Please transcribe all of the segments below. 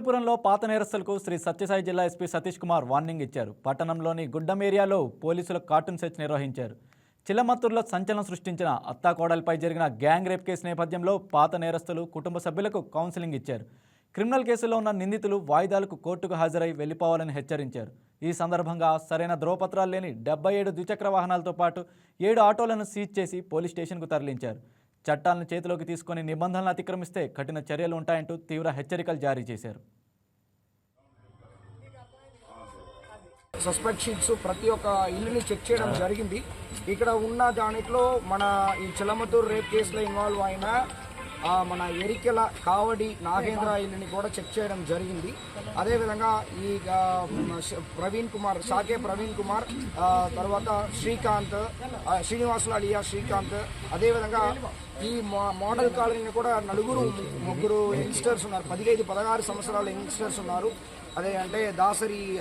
హిందూపురంలో పాత నేరస్తులకు శ్రీ సత్యసాయి జిల్లా SP Satish Kumar warning ఇచ్చారు. పట్టణంలోని గుడ్డం ఏరియాలో పోలీసులు కార్టూన్ సెర్చ్ నిర్వహించారు. చిల్లమత్తూరులో సంచలనం సృష్టించిన అత్తాకోడలపై జరిగిన గ్యాంగ్ రేప్ కేసు నేపథ్యంలో పాత నేరస్తులు కుటుంబ సభ్యులకు కౌన్సిలింగ్ ఇచ్చారు. క్రిమినల్ కేసులో ఉన్న నిందితులు వాయిదాలకు కోర్టుకు హాజరై వెళ్ళిపోవాలని హెచ్చరించారు. ఈ సందర్భంగా సరైన ధ్రువపత్రాలు లేని డెబ్బై ఏడు ద్విచక్ర వాహనాలతో పాటు ఏడు ఆటోలను సీజ్ చేసి పోలీస్ స్టేషన్కు తరలించారు. చట్టాలను చేతిలోకి తీసుకొని నిబంధనలు అతిక్రమిస్తే కఠిన చర్యలు ఉంటాయంటూ తీవ్ర హెచ్చరికలు జారీ చేశారు. సస్పెక్ట్ షీట్స్ ప్రతి ఒక్క ఇల్లుని చెక్ చేయడం జరిగింది. ఇక్కడ ఉన్న దాంట్లో మన ఈ చిలమతూరు రేప్ కేసులో ఇన్వాల్వ్ అయిన మన ఎరికెల కావడి నాగేంద్ర ఇల్లుని కూడా చెక్ చేయడం జరిగింది. అదేవిధంగా ఈ ప్రవీణ్ కుమార్ సాకే ప్రవీణ్ కుమార్ తర్వాత శ్రీకాంత్ ఆ, శ్రీనివాసులు అలియా శ్రీకాంత్ అదేవిధంగా ఈ మోడల్ కాలనీని కూడా నలుగురు ముగ్గురు యంగ్స్టర్స్ ఉన్నారు. పదిహేను పదహారు సంవత్సరాల యంగ్స్టర్స్ ఉన్నారు. అదే అంటే దాసరి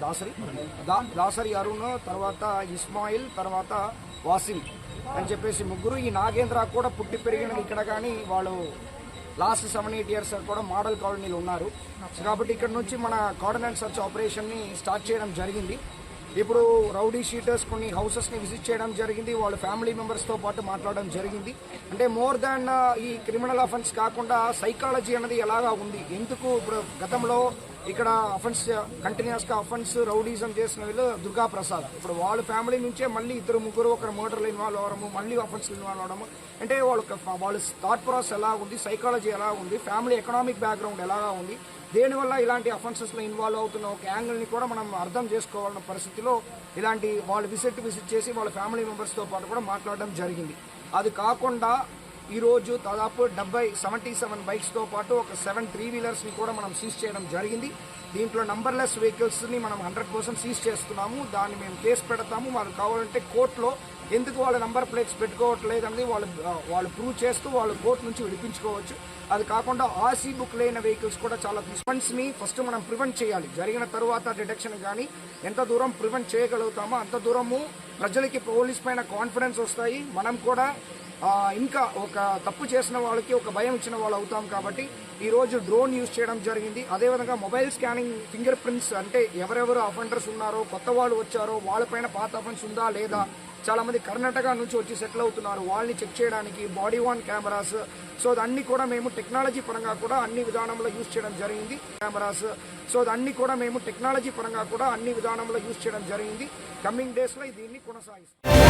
దాసరి? దా- దాసరి అరుణ్ తర్వాత ఇస్మాయిల్ తర్వాత వాసిం అని చెప్పేసి ముగ్గురు ఈ నాగేంద్ర కూడా పుట్టి పెరిగినది ఇక్కడ కానీ వాళ్ళు లాస్ట్ సెవెన్ ఎయిట్ ఇయర్స్ కూడా మోడల్ కాలనీలో ఉన్నారు. కాబట్టి ఇక్కడ నుంచి మన కోఆర్డినేట్ సర్చ్ ఆపరేషన్ని స్టార్ట్ చేయడం జరిగింది. ఇప్పుడు రౌడీ షీటర్స్ కొన్ని హౌసెస్ని విజిట్ చేయడం జరిగింది. వాళ్ళ ఫ్యామిలీ మెంబర్స్తో పాటు మాట్లాడడం జరిగింది. అంటే మోర్ దాన్ ఈ క్రిమినల్ అఫెన్స్ కాకుండా సైకాలజీ అనేది ఎలాగా ఉంది? ఎందుకు ఇప్పుడు గతంలో ఇక్కడ అఫెన్స్ కంటిన్యూస్గా అఫెన్స్ రౌడీజం చేసిన వీళ్ళు దుర్గా ప్రసాద్. ఇప్పుడు వాళ్ళ ఫ్యామిలీ నుంచే మళ్ళీ ఇద్దరు ముగ్గురు ఒకరు మర్డర్లో ఇన్వాల్వ్ అవ్వడము మళ్ళీ అఫెన్స్ ఇన్వాల్వ్ అవ్వడము అంటే వాళ్ళ వాళ్ళ థాట్ ప్రాసెస్ ఎలా ఉంది సైకాలజీ ఎలా ఉంది ఫ్యామిలీ ఎకనామిక్ బ్యాక్గ్రౌండ్ ఎలాగా ఉంది దేనివల్ల ఇలాంటి అఫెన్సెస్లో ఇన్వాల్వ్ అవుతున్న ఒక యాంగిల్ని కూడా మనం అర్థం చేసుకోవాలన్న పరిస్థితిలో ఇలాంటి వాళ్ళు విజిట్ విజిట్ చేసి వాళ్ళ ఫ్యామిలీ మెంబర్స్తో పాటు కూడా మాట్లాడడం జరిగింది. అది కాకుండా ఈరోజు దాదాపు డెబ్బై సెవెంటీ సెవెన్ బైక్స్తో పాటు ఒక సెవెన్ త్రీ వీలర్స్ని కూడా మనం సీజ్ చేయడం జరిగింది. దీంట్లో నంబర్లెస్ వెహికల్స్ని మనం హండ్రెడ్ పర్సెంట్ సీజ్ చేస్తున్నాము. దాన్ని మేము కేసు పెడతాము. వాళ్ళు కావాలంటే కోర్టులో ఎందుకు వాళ్ళ నంబర్ ప్లేట్స్ పెట్టుకోవట్లేదు అనేది వాళ్ళు వాళ్ళు ప్రూవ్ చేస్తూ వాళ్ళు కోర్టు నుంచి విడిపించుకోవచ్చు. అది కాకుండా ఆర్సీ బుక్ లేని వెహికల్స్ కూడా చాలా ఫండ్స్ ఫస్ట్ మనం ప్రివెంట్ చేయాలి. జరిగిన తర్వాత డిటెక్షన్ కానీ ఎంత దూరం ప్రివెంట్ చేయగలుగుతామో అంత దూరము ప్రజలకి పోలీస్ పైన కాన్ఫిడెన్స్ వస్తాయి. మనం కూడా ఇంకా ఒక తప్పు చేసిన వాళ్ళకి ఒక భయం ఇచ్చిన వాళ్ళు అవుతాం కాబట్టి ఈరోజు డ్రోన్ యూజ్ చేయడం జరిగింది. అదేవిధంగా మొబైల్ స్కానింగ్ ఫింగర్ ప్రింట్స్ అంటే ఎవరెవరు అఫెండర్స్ ఉన్నారో కొత్త వాళ్ళు వచ్చారో వాళ్ళపైన పాత అఫెన్స్ ఉందా లేదా చాలా మంది కర్ణాటక నుంచి వచ్చి సెటిల్ అవుతున్నారు. వాళ్ళని చెక్ చేయడానికి బాడీ వాన్ కెమెరాస్ సో అన్ని కూడా మేము టెక్నాలజీ పరంగా కూడా అన్ని విధానంలో యూజ్ చేయడం జరిగింది. కెమెరాస్ సో అన్ని కూడా మేము టెక్నాలజీ పరంగా కూడా అన్ని విధానంలో యూజ్ చేయడం జరిగింది. కమింగ్ డేస్లో దీన్ని కొనసాగిస్తాం.